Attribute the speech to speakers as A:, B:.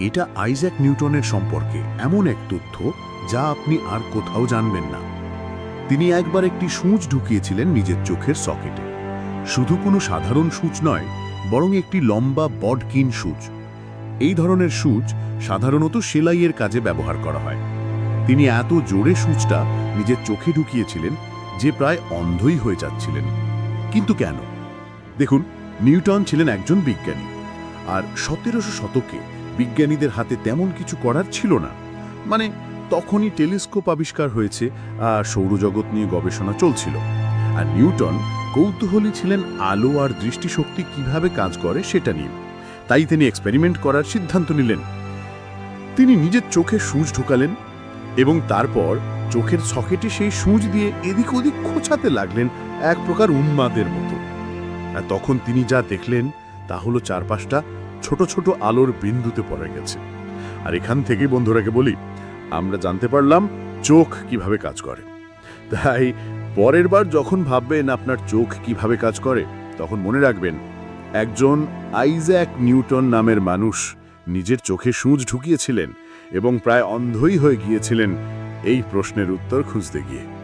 A: এটা আইজ্যাক নিউটনের সম্পর্কে এমন এক তথ্য যা আপনি আর কোথাও জানবেন না। তিনি একবার একটি সূচ ঢুকিয়েছিলেন নিজের চোখের সকেটে। শুধু কোনো সাধারণ সূচ নয়, বরং একটি লম্বা বডকিন সূচ। এই ধরনের সূচ সাধারণত সেলাইয়ের কাজে ব্যবহার করা হয়। তিনি এত জোরে সূচটা নিজের চোখে ঢুকিয়েছিলেন যে প্রায় অন্ধই হয়ে যাচ্ছিলেন। কিন্তু কেন? দেখুন, নিউটন ছিলেন একজন বিজ্ঞানী, আর সতেরোশো শতকে বিজ্ঞানীদের হাতে তেমন কিছু করার ছিল না। মানে তখনই টেলিস্কোপ আবিষ্কার হয়েছে আর সৌরজগৎ নিয়ে গবেষণা চলছিল। আর নিউটন কৌতূহলী ছিলেন আলো আর দৃষ্টিশক্তি কীভাবে কাজ করে সেটা নিয়ে। তাই তিনি এক্সপেরিমেন্ট করার সিদ্ধান্ত নিলেন। তিনি নিজের চোখে সূচ ঢুকালেন এবং তারপর চোখের সকেটে সেই সূচ দিয়ে এদিক ওদিক খোঁচাতে লাগলেন এক প্রকার উন্মাদের মতো। আর তখন তিনি যা দেখলেন তা হলো চারপাশটা ছোট ছোট আলোর বিন্দুতে পড়ে গেছে। আর এখান থেকে বন্ধুরাকে বলি, আমরা জানতে পারলাম চোখ কীভাবে কাজ করে। তাই পরের বার যখন ভাববেন আপনার চোখ কীভাবে কাজ করে, তখন মনে রাখবেন, একজন আইজ্যাক নিউটন নামের মানুষ নিজের চোখে সূঁচ ঢুকিয়েছিলেন এবং প্রায় অন্ধই হয়ে গিয়েছিলেন এই প্রশ্নের উত্তর খুঁজতে গিয়ে।